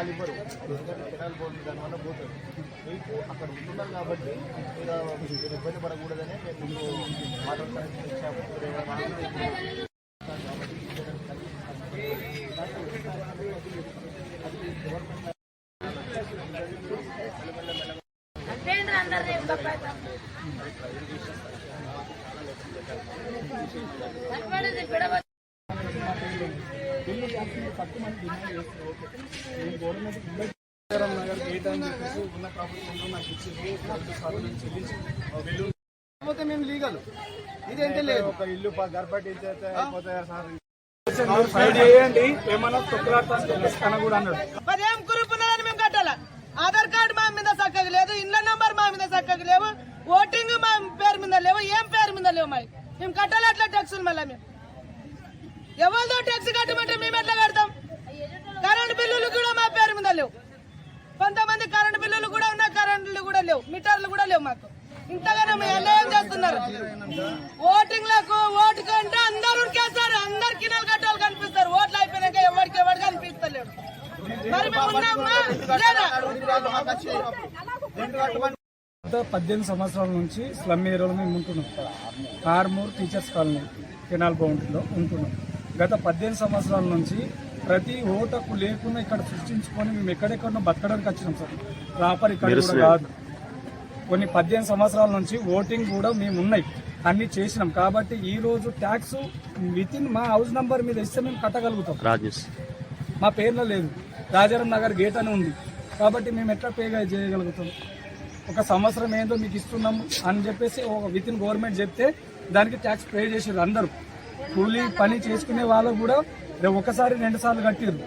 ఎందుకంటే canal board దానివల్ల పోతుంది. మీకు అక్కడ ఉంటున్నారు కాబట్టి మీరు మీరు ఇబ్బంది పడకూడదని మేము మీకు వాటర్ కనెక్షన్ ఇచ్చాము. మీరు ఆగితే అంతేంద్ర అందరినీ కనపడేది పిడవ నగర్ గేట్ అని చెప్పేసి ఉన్న ప్రభుత్వంలో నాకు ఇచ్చింది చెల్లించి వెళ్ళు మేము లీగల్. ఇదేంటే లేదు. ఒక ఇల్లు గర్భటి అయిపోతాయి సార్. ఫైట్ చేయండి ఏమన్నా తొక్కులాడతాను కూడా అన్నాడు మరి ఏం గ్రూప్ ఉన్నదని మేము కట్టాలా? ఆధార్ కార్డు మా మీద చక్కగా లేదు ఇళ్ళ నంబర్ మా మీద చక్కగా లేవు ఓటింగ్ మా పేరు మీద లేవు ఏం పేరు మీద లేవు మరి. మేము కట్టాలి అట్లా ట్యాక్సులు మళ్ళీ మేము? ఎవరిదో ట్యాక్స్ కట్టమంటే మేము ఎట్లా కడతాం? కరెంట్ బిల్లులు కూడా మా పేరు మీద లేవు. కొంతమంది కరెంట్ బిల్లులు కూడా ఉన్నాయి కరెంట్లు కూడా లేవు. మీటర్లు కూడా లేవు మాకు. ఇంతగానో మేము ఏం చేస్తున్నారు? ఓటింగ్లకు ఓటు కంటే అందరు ఉరికేస్తారు. అందరు కిన్నెలు కట్టాలు కనిపిస్తారు. ఓట్లు అయిపోయినాక ఎవరికి ఎవరికి కనిపిస్తలేడు మరి ఉన్నామా? పద్దెనిమిది సంవత్సరాల నుంచి స్లమ్ ఏరియాలో మేము ఉంటున్నాం. కార్మూర్ టీచర్స్ కాలనీ కెనాల్ బౌండరీలో ఉంటున్నాం. గత పద్దెనిమిది సంవత్సరాల నుంచి ప్రతి ఓటకు లేకుండా ఇక్కడ సృష్టించుకొని మేము ఎక్కడెక్కడో బతకడానికి వచ్చినాం సార్. ప్రాపర్ ఇక్కడ కూడా కాదు. కొన్ని పద్దెనిమిది సంవత్సరాల నుంచి ఓటింగ్ కూడా మేము ఉన్నాయి. అన్ని చేసినాం. కాబట్టి ఈ రోజు ట్యాక్స్ విత్ ఇన్ మా హౌస్ నంబర్ మీద ఇస్తే మేము కట్టగలుగుతాం. మా పేర్లో లేదు. రాజారాం నగర్ గేట్ అని ఉంది. కాబట్టి మేము ఎట్లా పే చేయగలుగుతాం? ఒక సంవత్సరం ఏందో మీకు ఇస్తున్నాము అని చెప్పేసి ఒక విత్ ఇన్ గవర్నమెంట్ చెప్తే దానికి ట్యాక్స్ పే చేసారు అందరూ. కూలీ పని చేసుకునే వాళ్ళు కూడా ఒకసారి రెండు సార్లు కట్టిర్రు.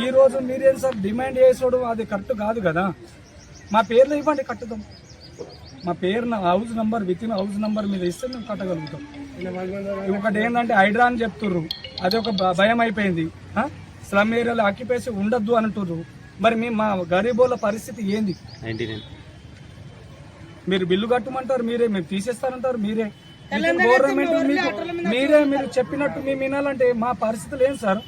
ఈ రోజు మీరేం సార్ డిమాండ్ చేసాడు అది కరెక్ట్ కాదు కదా? మా పేర్లు ఇవ్వండి కట్టుదాం. మా పేరు నా house number within house number మీద ఇస్తే మేము కట్టగలుగుతాం. ఒకటి ఏంటంటే హైడ్రా అని చెప్తుర్రు. అది ఒక భయం అయిపోయింది? స్లమ్ ఏరియాలో ఆక్యుపేషన్ ఉండద్దు అంటుర్రు. మరి మీ మా గరీబోళ్ళ పరిస్థితి ఏంది? మీరు బిల్లు కట్టమంటారు మీరే మీరు తీసేస్తారంటారు మీరే. గవర్నమెంట్ మీకు మీరే మీరు చెప్పినట్టు మేము వినాలంటే మా పరిస్థితులు ఏం సార్?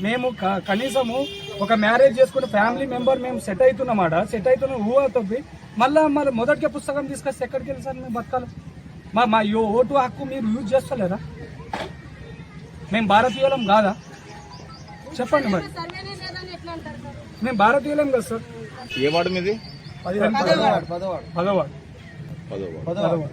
మేము క- కనీసము ఒక మ్యారేజ్ చేసుకున్న ఫ్యామిలీ మెంబర్ మేము సెట్ అవుతున్నామాట సెట్ అవుతున్నాం ఊహ తప్పి మళ్ళా మరి మొదటికే పుస్తకం తీసుకొస్తే ఎక్కడికి వెళ్ళి సార్ మేము బతకాలి? మా మా ఓటు హక్కు మీరు యూజ్ చేస్తలేరా? మేము భారతీయులం కాదా? చెప్పండి మరి. సర్వేనే లేదని ఎట్లా అంటారు సార్ మేము భారతీయులం కదా సార్? ఏ వాడు మీది? పదవాడు. పదవాడు. పదవాడు. పదవాడు.